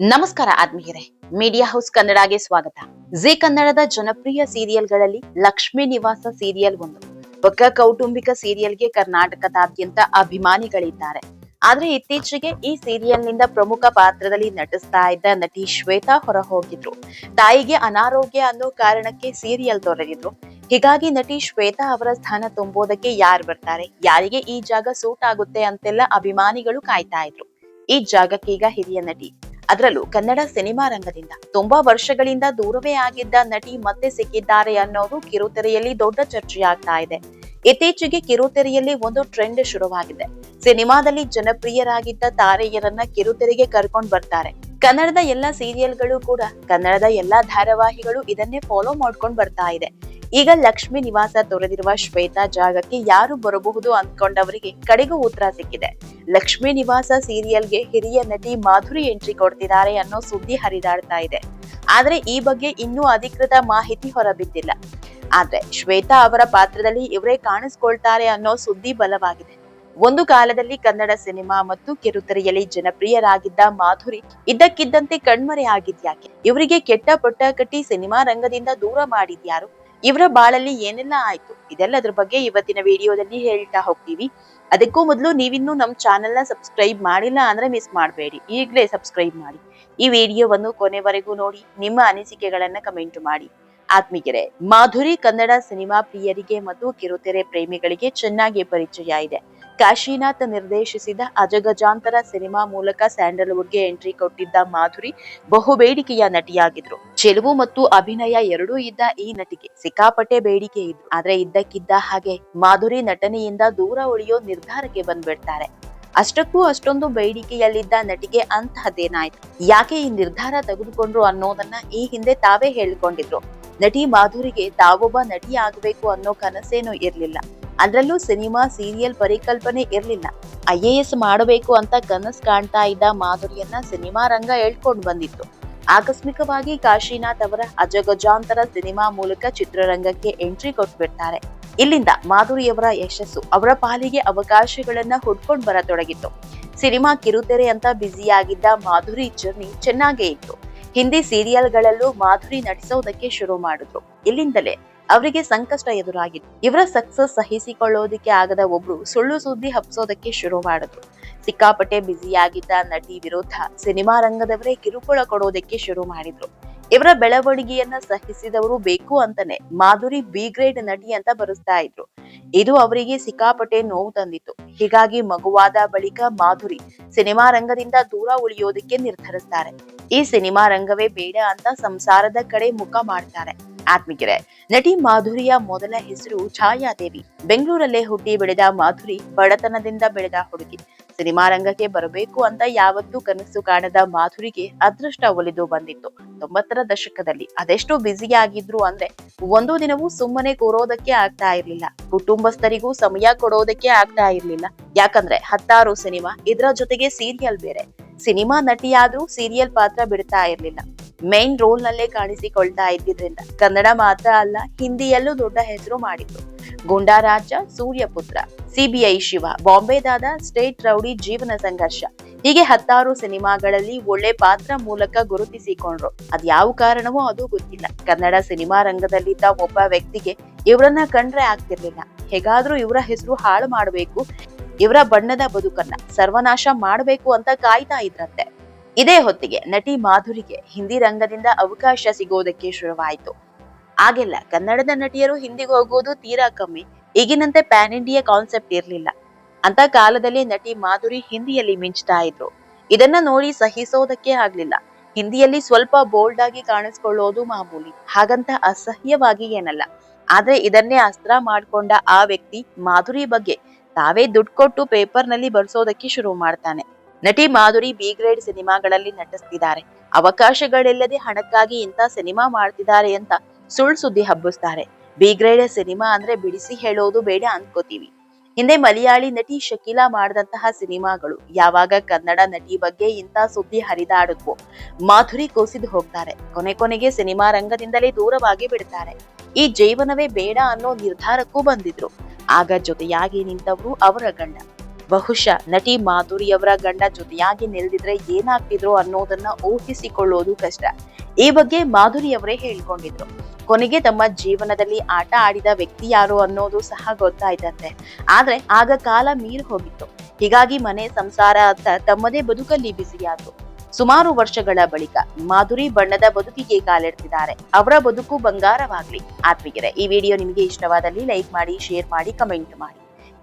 ನಮಸ್ಕಾರ ಆತ್ಮೀಯರೇ. Media house ಕನ್ನಡಗೆ ಸ್ವಾಗತ. ಜಿ ಕನ್ನಡದ ಜನಪ್ರಿಯ ಸೀರಿಯಲ್ಗಳಲ್ಲಿ ಲಕ್ಷ್ಮೀ ನಿವಾಸ ಸೀರಿಯಲ್ ಒಂದು. ಪಕ್ಕ ಕೌಟುಂಬಿಕ ಸೀರಿಯಲ್ಗೆ ಕರ್ನಾಟಕದಾದ್ಯಂತ ಅಭಿಮಾನಿಗಳಿದ್ದಾರೆ. ಆದ್ರೆ ಇತ್ತೀಚೆಗೆ ಈ ಸೀರಿಯಲ್ನಿಂದ ಪ್ರಮುಖ ಪಾತ್ರದಲ್ಲಿ ನಟಿಸ್ತಾ ಇದ್ದ ನಟಿ ಶ್ವೇತಾ ಹೊರ ಹೋಗಿದ್ರು ತಾಯಿಗೆ ಅನಾರೋಗ್ಯ ಅನ್ನೋ ಕಾರಣಕ್ಕೆ ಸೀರಿಯಲ್ ತೊರೆದಿದ್ರು. ಹೀಗಾಗಿ ನಟಿ ಶ್ವೇತಾ ಅವರ ಸ್ಥಾನ ತುಂಬೋದಕ್ಕೆ ಯಾರು ಬರ್ತಾರೆ, ಯಾರಿಗೆ ಈ ಜಾಗ ಸೂಟ್ ಆಗುತ್ತೆ ಅಂತೆಲ್ಲ ಅಭಿಮಾನಿಗಳು ಕಾಯ್ತಾ ಇದ್ರು. ಈ ಜಾಗಕ್ಕೀಗ ಹಿರಿಯ ನಟಿ ಅದರಲ್ಲೂ ಕನ್ನಡ ಸಿನಿಮಾ ರಂಗದಿಂದ ತುಂಬಾ ವರ್ಷಗಳಿಂದ ದೂರವೇ ಆಗಿದ್ದ ನಟಿ ಮತ್ತೆ ಸಿಕ್ಕಿದ್ದಾರೆ ಅನ್ನೋದು ಕಿರುತೆರೆಯಲ್ಲಿ ದೊಡ್ಡ ಚರ್ಚೆಯಾಗ್ತಾ ಇದೆ. ಇತ್ತೀಚೆಗೆ ಕಿರುತೆರೆಯಲ್ಲಿ ಒಂದು ಟ್ರೆಂಡ್ ಶುರುವಾಗಿದೆ. ಸಿನಿಮಾದಲ್ಲಿ ಜನಪ್ರಿಯರಾಗಿದ್ದ ತಾರೆಯರನ್ನ ಕಿರುತೆರೆಗೆ ಕರ್ಕೊಂಡು ಬರ್ತಾರೆ. ಕನ್ನಡದ ಎಲ್ಲಾ ಸೀರಿಯಲ್ಗಳು ಕೂಡ ಕನ್ನಡದ ಎಲ್ಲಾ ಧಾರಾವಾಹಿಗಳು ಇದನ್ನೇ ಫಾಲೋ ಮಾಡ್ಕೊಂಡು ಬರ್ತಾ ಇದೆ. ಈಗ ಲಕ್ಷ್ಮಿ ನಿವಾಸ ತೊರೆದಿರುವ ಶ್ವೇತಾ ಜಾಗಕ್ಕೆ ಯಾರು ಬರಬಹುದು ಅಂದ್ಕೊಂಡವರಿಗೆ ಕಡೆಗೂ ಉತ್ತರ ಸಿಕ್ಕಿದೆ. ಲಕ್ಷ್ಮಿ ನಿವಾಸ ಸೀರಿಯಲ್ಗೆ ಹಿರಿಯ ನಟಿ ಮಾಧುರಿ ಎಂಟ್ರಿ ಕೊಡ್ತಿದ್ದಾರೆ ಅನ್ನೋ ಸುದ್ದಿ ಹರಿದಾಡ್ತಾ ಇದೆ. ಆದ್ರೆ ಈ ಬಗ್ಗೆ ಇನ್ನೂ ಅಧಿಕೃತ ಮಾಹಿತಿ ಹೊರಬಿದ್ದಿಲ್ಲ. ಆದ್ರೆ ಶ್ವೇತಾ ಅವರ ಪಾತ್ರದಲ್ಲಿ ಇವರೇ ಕಾಣಿಸ್ಕೊಳ್ತಾರೆ ಅನ್ನೋ ಸುದ್ದಿ ಬಲವಾಗಿದೆ. ಒಂದು ಕಾಲದಲ್ಲಿ ಕನ್ನಡ ಸಿನಿಮಾ ಮತ್ತು ಕಿರುತೆರೆಯಲ್ಲಿ ಜನಪ್ರಿಯರಾಗಿದ್ದ ಮಾಧುರಿ ಇದ್ದಕ್ಕಿದ್ದಂತೆ ಕಣ್ಮರೆ ಆಗಿದ್ಯಾಕೆ? ಇವರಿಗೆ ಕೆಟ್ಟ ಪೊಟ್ಟ ಕಟ್ಟಿ ಸಿನಿಮಾ ರಂಗದಿಂದ ದೂರ ಮಾಡಿದ್ಯಾರು? ಇವರ ಬಾಳಲ್ಲಿ ಏನೆಲ್ಲ ಆಯ್ತು? ಇದೆಲ್ಲದ್ರ ಬಗ್ಗೆ ಇವತ್ತಿನ ವಿಡಿಯೋದಲ್ಲಿ ಹೇಳ್ತಾ ಹೋಗ್ತೀವಿ. ಅದಕ್ಕೂ ಮೊದಲು ನೀವಿನ್ನೂ ನಮ್ಮ ಚಾನೆಲ್ನ ಸಬ್ಸ್ಕ್ರೈಬ್ ಮಾಡಿಲ್ಲ ಅಂದ್ರೆ ಮಿಸ್ ಮಾಡಬೇಡಿ. ಈಗಲೇ ಸಬ್ಸ್ಕ್ರೈಬ್ ಮಾಡಿ. ಈ ವಿಡಿಯೋವನ್ನು ಕೊನೆವರೆಗೂ ನೋಡಿ, ನಿಮ್ಮ ಅನಿಸಿಕೆಗಳನ್ನ ಕಮೆಂಟ್ ಮಾಡಿ. ಆತ್ಮೀಗೆರೆ ಮಾಧುರಿ ಕನ್ನಡ ಸಿನಿಮಾ ಪ್ರಿಯರಿಗೆ ಮತ್ತು ಕಿರುತೆರೆ ಪ್ರೇಮಿಗಳಿಗೆ ಚೆನ್ನಾಗಿ ಪರಿಚಯ ಇದೆ. ಕಾಶಿನಾಥ್ ನಿರ್ದೇಶಿಸಿದ ಅಜಗಜಾಂತರ ಸಿನಿಮಾ ಮೂಲಕ ಸ್ಯಾಂಡಲ್ವುಡ್ಗೆ ಎಂಟ್ರಿ ಕೊಟ್ಟಿದ್ದ ಮಾಧುರಿ ಬಹು ಬೇಡಿಕೆಯ ನಟಿಯಾಗಿದ್ರು. ಚೆಲುವು ಮತ್ತು ಅಭಿನಯ ಎರಡೂ ಇದ್ದ ಈ ನಟಿಗೆ ಸಿಕ್ಕಾಪಟ್ಟೆ ಬೇಡಿಕೆ ಇದ್ದು ಆದ್ರೆ ಇದ್ದಕ್ಕಿದ್ದ ಹಾಗೆ ಮಾಧುರಿ ನಟನೆಯಿಂದ ದೂರ ಉಳಿಯೋ ನಿರ್ಧಾರಕ್ಕೆ ಬಂದ್ಬಿಡ್ತಾರೆ. ಅಷ್ಟಕ್ಕೂ ಅಷ್ಟೊಂದು ಬೇಡಿಕೆಯಲ್ಲಿದ್ದ ನಟಿಗೆ ಅಂತಹದ್ದೇನಾಯ್ತು? ಯಾಕೆ ಈ ನಿರ್ಧಾರ ತೆಗೆದುಕೊಂಡ್ರು ಅನ್ನೋದನ್ನ ಈ ಹಿಂದೆ ತಾವೇ ಹೇಳಿಕೊಂಡಿದ್ರು. ನಟಿ ಮಾಧುರಿಗೆ ತಾವೊಬ್ಬ ನಟಿ ಆಗ್ಬೇಕು ಅನ್ನೋ ಕನಸೇನೂ ಇರಲಿಲ್ಲ. ಅದರಲ್ಲೂ ಸಿನಿಮಾ, ಸೀರಿಯಲ್ ಪರಿಕಲ್ಪನೆ ಇರಲಿಲ್ಲ. ಐ ಎ ಎಸ್ ಮಾಡಬೇಕು ಅಂತ ಕನಸು ಕಾಣ್ತಾ ಇದ್ದ ಮಾಧುರಿಯನ್ನ ಸಿನಿಮಾ ರಂಗ ಹೇಳ್ಕೊಂಡು ಬಂದಿತ್ತು. ಆಕಸ್ಮಿಕವಾಗಿ ಕಾಶಿನಾಥ್ ಅವರ ಅಜಗಜಾಂತರ ಸಿನಿಮಾ ಮೂಲಕ ಚಿತ್ರರಂಗಕ್ಕೆ ಎಂಟ್ರಿ ಕೊಟ್ಬಿಡ್ತಾರೆ. ಇಲ್ಲಿಂದ ಮಾಧುರಿಯವರ ಯಶಸ್ಸು ಅವರ ಪಾಲಿಗೆ ಅವಕಾಶಗಳನ್ನ ಹುಡ್ಕೊಂಡು ಬರತೊಡಗಿತ್ತು. ಸಿನಿಮಾ ಕಿರುತೆರೆ ಅಂತ ಬ್ಯುಸಿಯಾಗಿದ್ದ ಮಾಧುರಿ ಜರ್ನಿ ಚೆನ್ನಾಗೇ ಇತ್ತು. ಹಿಂದಿ ಸೀರಿಯಲ್ಗಳಲ್ಲೂ ಮಾಧುರಿ ನಟಿಸೋದಕ್ಕೆ ಶುರು ಮಾಡಿದ್ರು. ಇಲ್ಲಿಂದಲೇ ಅವರಿಗೆ ಸಂಕಷ್ಟ ಎದುರಾಗಿತ್ತು ಇವರ ಸಕ್ಸಸ್ ಸಹಿಸಿಕೊಳ್ಳೋದಕ್ಕೆ ಆಗದ ಒಬ್ರು ಸುಳ್ಳು ಸುದ್ದಿ ಹಬ್ಸೋದಕ್ಕೆ ಶುರು ಮಾಡಿದ್ರು. ಸಿಕ್ಕಾಪಟ್ಟೆ ಬ್ಯುಸಿಯಾಗಿದ್ದ ನಟಿ ವಿರುದ್ಧ ಸಿನಿಮಾ ರಂಗದವರೇ ಕಿರುಕುಳ ಕೊಡೋದಕ್ಕೆ ಶುರು ಮಾಡಿದ್ರು. ಇವರ ಬೆಳವಣಿಗೆಯನ್ನ ಸಹಿಸಿದವರು ಬೇಕು ಅಂತಾನೆ ಮಾಧುರಿ ಬಿ ಗ್ರೇಡ್ ನಟಿ ಅಂತ ಬರೆಸ್ತಾ ಇದ್ರು. ಇದು ಅವರಿಗೆ ಸಿಕ್ಕಾಪಟ್ಟೆ ನೋವು ತಂದಿತ್ತು. ಹೀಗಾಗಿ ಮಗುವಾದ ಬಳಿಕ ಮಾಧುರಿ ಸಿನಿಮಾ ರಂಗದಿಂದ ದೂರ ಉಳಿಯೋದಕ್ಕೆ ನಿರ್ಧರಿಸ್ತಾರೆ. ಈ ಸಿನಿಮಾ ರಂಗವೇ ಬೇಡ ಅಂತ ಸಂಸಾರದ ಕಡೆ ಮುಖ ಮಾಡ್ತಾರೆ. ಆತ್ಮಿಕರೆ, ನಟಿ ಮಾಧುರಿಯ ಮೊದಲ ಹೆಸರು ಛಾಯಾದೇವಿ. ಬೆಂಗಳೂರಲ್ಲೇ ಹುಟ್ಟಿ ಬೆಳೆದ ಮಾಧುರಿ ಬಡತನದಿಂದ ಬೆಳೆದ ಹುಡುಗಿ. ಸಿನಿಮಾ ರಂಗಕ್ಕೆ ಬರಬೇಕು ಅಂತ ಯಾವತ್ತೂ ಕನಸು ಕಾಣದ ಮಾಧುರಿಗೆ ಅದೃಷ್ಟ ಒಲಿದು ಬಂದಿತ್ತು. ತೊಂಬತ್ತರ ದಶಕದಲ್ಲಿ ಅದೆಷ್ಟು ಬ್ಯುಸಿಯಾಗಿದ್ರು ಅಂದ್ರೆ ಒಂದು ದಿನವೂ ಸುಮ್ಮನೆ ಕೂರೋದಕ್ಕೆ ಆಗ್ತಾ ಇರ್ಲಿಲ್ಲ. ಕುಟುಂಬಸ್ಥರಿಗೂ ಸಮಯ ಕೊಡೋದಕ್ಕೆ ಆಗ್ತಾ ಇರ್ಲಿಲ್ಲ. ಯಾಕಂದ್ರೆ ಹತ್ತಾರು ಸಿನಿಮಾ, ಇದ್ರ ಜೊತೆಗೆ ಸೀರಿಯಲ್ ಬೇರೆ. ಸಿನಿಮಾ ನಟಿಯಾದ್ರೂ ಸೀರಿಯಲ್ ಪಾತ್ರ ಬಿಡ್ತಾ ಇರ್ಲಿಲ್ಲ. ಮೇನ್ ರೋಲ್ ನಲ್ಲೇ ಕಾಣಿಸಿಕೊಳ್ತಾ ಇದ್ದಿದ್ರಿಂದ ಕನ್ನಡ ಮಾತ್ರ ಅಲ್ಲ, ಹಿಂದಿಯಲ್ಲೂ ದೊಡ್ಡ ಹೆಸರು ಮಾಡಿದ್ರು. ಗುಂಡಾರಾಜ, ಸೂರ್ಯಪುತ್ರ, ಸಿಬಿಐ ಶಿವ ಬಾಂಬೆದಾದ ಸ್ಟೇಟ್ ರೌಡಿ ಜೀವನ ಸಂಘರ್ಷ. ಹೀಗೆ ಹತ್ತಾರು ಸಿನಿಮಾಗಳಲ್ಲಿ ಒಳ್ಳೆ ಪಾತ್ರ ಮೂಲಕ ಗುರುತಿಸಿಕೊಂಡ್ರು. ಅದ್ಯಾವ ಕಾರಣವೋ ಅದು ಗೊತ್ತಿಲ್ಲ. ಕನ್ನಡ ಸಿನಿಮಾ ರಂಗದಲ್ಲಿದ್ದ ಒಬ್ಬ ವ್ಯಕ್ತಿಗೆ ಇವರನ್ನ ಕಂಡ್ರೆ ಆಗ್ತಿರ್ಲಿಲ್ಲ. ಹೇಗಾದ್ರೂ ಇವರ ಹೆಸರು ಹಾಳು ಮಾಡಬೇಕು. ಇವರ ಬಣ್ಣದ ಬದುಕನ್ನ ಸರ್ವನಾಶ ಮಾಡಬೇಕು ಅಂತ ಕಾಯ್ತಾ ಇದ್ರಂತೆ. ಇದೇ ಹೊತ್ತಿಗೆ ನಟಿ ಮಾಧುರಿಗೆ ಹಿಂದಿ ರಂಗದಿಂದ ಅವಕಾಶ ಸಿಗೋದಕ್ಕೆ ಶುರುವಾಯಿತು. ಆಗೆಲ್ಲ ಕನ್ನಡದ ನಟಿಯರು ಹಿಂದಿಗೆ ಹೋಗೋದು ತೀರಾ ಕಮ್ಮಿ, ಈಗಿನಂತೆ ಪ್ಯಾನ್ ಇಂಡಿಯಾ ಕಾನ್ಸೆಪ್ಟ್ ಇರಲಿಲ್ಲ. ಅಂತ ಕಾಲದಲ್ಲಿ ನಟಿ ಮಾಧುರಿ ಹಿಂದಿಯಲ್ಲಿ ಮಿಂಚ್ತಾ ಇದ್ರು. ಇದನ್ನ ನೋಡಿ ಸಹಿಸೋದಕ್ಕೆ ಆಗ್ಲಿಲ್ಲ. ಹಿಂದಿಯಲ್ಲಿ ಸ್ವಲ್ಪ ಬೋಲ್ಡ್ ಆಗಿ ಕಾಣಿಸ್ಕೊಳ್ಳೋದು ಮಾಮೂಲಿ. ಹಾಗಂತ ಅಸಹ್ಯವಾಗಿ ಏನಲ್ಲ. ಆದ್ರೆ ಇದನ್ನೇ ಅಸ್ತ್ರ ಮಾಡ್ಕೊಂಡ ಆ ವ್ಯಕ್ತಿ ಮಾಧುರಿ ಬಗ್ಗೆ ತಾವೇ ದುಡ್ಡು ಕೊಟ್ಟು ಪೇಪರ್ನಲ್ಲಿ ಬರ್ಸೋದಕ್ಕೆ ಶುರು ಮಾಡ್ತಾನೆ. ನಟಿ ಮಾಧುರಿ ಬಿ ಗ್ರೇಡ್ ಸಿನಿಮಾಗಳಲ್ಲಿ ನಟಿಸ್ತಿದ್ದಾರೆ. ಅವಕಾಶಗಳಿಲ್ಲದೆ ಹಣಕ್ಕಾಗಿ ಇಂಥ ಸಿನಿಮಾ ಮಾಡ್ತಿದ್ದಾರೆ ಅಂತ ಸುಳ್ಳು ಸುದ್ದಿ ಹಬ್ಬಿಸ್ತಾರೆ. ಬಿ ಗ್ರೇಡ್ ಸಿನಿಮಾ ಅಂದ್ರೆ ಬಿಡಿಸಿ ಹೇಳೋದು ಬೇಡ ಅನ್ಕೋತೀವಿ. ಹಿಂದೆ ಮಲಯಾಳಿ ನಟಿ ಶಕೀಲಾ ಮಾಡಿದಂತಹ ಸಿನಿಮಾಗಳು ಯಾವಾಗ ಕನ್ನಡ ನಟಿ ಬಗ್ಗೆ ಇಂಥ ಸುದ್ದಿ ಹರಿದಾಡುತ್ತೋ. ಮಾಧುರಿ ಕೋಸಿದು ಹೋಗ್ತಾರೆ. ಕೊನೆ ಕೊನೆಗೆ ಸಿನಿಮಾ ರಂಗದಿಂದಲೇ ದೂರವಾಗಿ ಬಿಡ್ತಾರೆ. ಈ ಜೀವನವೇ ಬೇಡ ಅನ್ನೋ ನಿರ್ಧಾರಕ್ಕೂ ಬಂದಿದ್ರು. ಆಗ ಜೊತೆಯಾಗಿ ನಿಂತವರು ಅವರ ಗಂಡ. ಬಹುಶಃ ನಟಿ ಮಾಧುರಿಯವರ ಗಂಡ ಜೊತೆಯಾಗಿ ನಿಲ್ದಿದ್ರೆ ಏನಾಗ್ತಿದ್ರು ಅನ್ನೋದನ್ನ ಊಹಿಸಿಕೊಳ್ಳೋದು ಕಷ್ಟ. ಈ ಬಗ್ಗೆ ಮಾಧುರಿಯವರೇ ಹೇಳ್ಕೊಂಡಿದ್ರು. ಕೊನೆಗೆ ತಮ್ಮ ಜೀವನದಲ್ಲಿ ಆಟ ಆಡಿದ ವ್ಯಕ್ತಿ ಯಾರು ಅನ್ನೋದು ಸಹ ಗೊತ್ತಾಯ್ತಂತೆ. ಆದ್ರೆ ಆಗ ಕಾಲ ಮೀರಿ ಹೋಗಿತ್ತು. ಹೀಗಾಗಿ ಮನೆ ಸಂಸಾರ ಅಂತ ತಮ್ಮದೇ ಬದುಕಲ್ಲಿ ಬಿಸಿಯಾದ್ರು. ಸುಮಾರು ವರ್ಷಗಳ ಬಳಿಕ ಮಾಧುರಿ ಬಣ್ಣದ ಬದುಕಿಗೆ ಕಾಲಿಡ್ತಿದ್ದಾರೆ. ಅವರ ಬದುಕು ಬಂಗಾರವಾಗ್ಲಿ. ಆತ್ಮೀಗೆರೆ ಈ ವಿಡಿಯೋ ನಿಮಗೆ ಇಷ್ಟವಾದಲ್ಲಿ ಲೈಕ್ ಮಾಡಿ, ಶೇರ್ ಮಾಡಿ, ಕಮೆಂಟ್ ಮಾಡಿ.